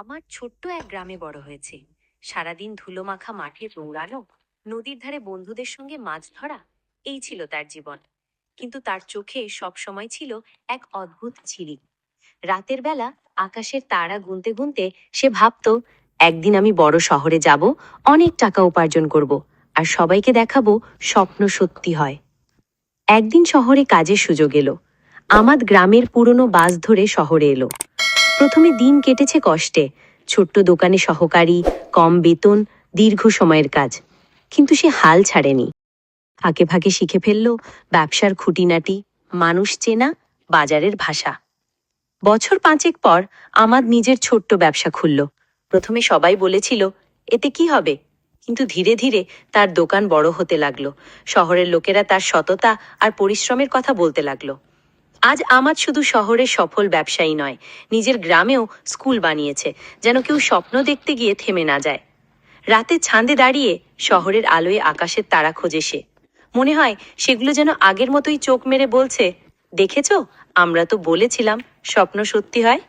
আমার ছোট্ট এক গ্রামে বড় হয়েছে। সারাদিন ধুলোমাখা মাঠে দৌড়ানো, নদীর ধারে বন্ধুদের সঙ্গে মাছ ধরা, এই ছিল তার জীবন। কিন্তু তার চোখে সব সময় ছিল এক অদ্ভুত ঝিলিক রাতের বেলা আকাশের তারা গুনতে গুনতে সে ভাবতো, একদিন আমি বড় শহরে যাব, অনেক টাকা উপার্জন করব, আর সবাইকে দেখাবো স্বপ্ন সত্যি হয়। একদিন শহরে কাজের সুযোগ এলো। আমাদ গ্রামের পুরনো বাস ধরে শহরে এলো। প্রথমে দিন কেটেছে কষ্টে। ছোট্ট দোকানে সহকারী, কম বেতন, দীর্ঘ সময়ের কাজ। কিন্তু সে হাল ছাড়েনি। ফাঁকে ফাঁকে শিখে ফেলল ব্যবসার খুঁটিনাটি, মানুষ চেনা, বাজারের ভাষা। বছর পাঁচেক পর আমাদ নিজের ছোট্ট ব্যবসা খুলল। প্রথমে সবাই বলেছিল, এতে কি হবে? কিন্তু ধীরে ধীরে তার দোকান বড় হতে লাগল। শহরের লোকেরা তার সততা আর পরিশ্রমের কথা বলতে লাগল। আজ আমাদ শুধু শহরে সফল ব্যবসায়ী নয়, নিজের গ্রামেও স্কুল বানিয়েছে, যেন কেউ স্বপ্ন দেখতে গিয়ে থেমে না যায়। রাতে ছান্দে দাঁড়িয়ে শহরের আলোয় আকাশের তারা খোঁজে সে। মনে হয় সেগুলো যেন আগের মতোই চোখ মেরে বলছে, দেখেছ? আমরা তো বলেছিলাম স্বপ্ন সত্যি হয়।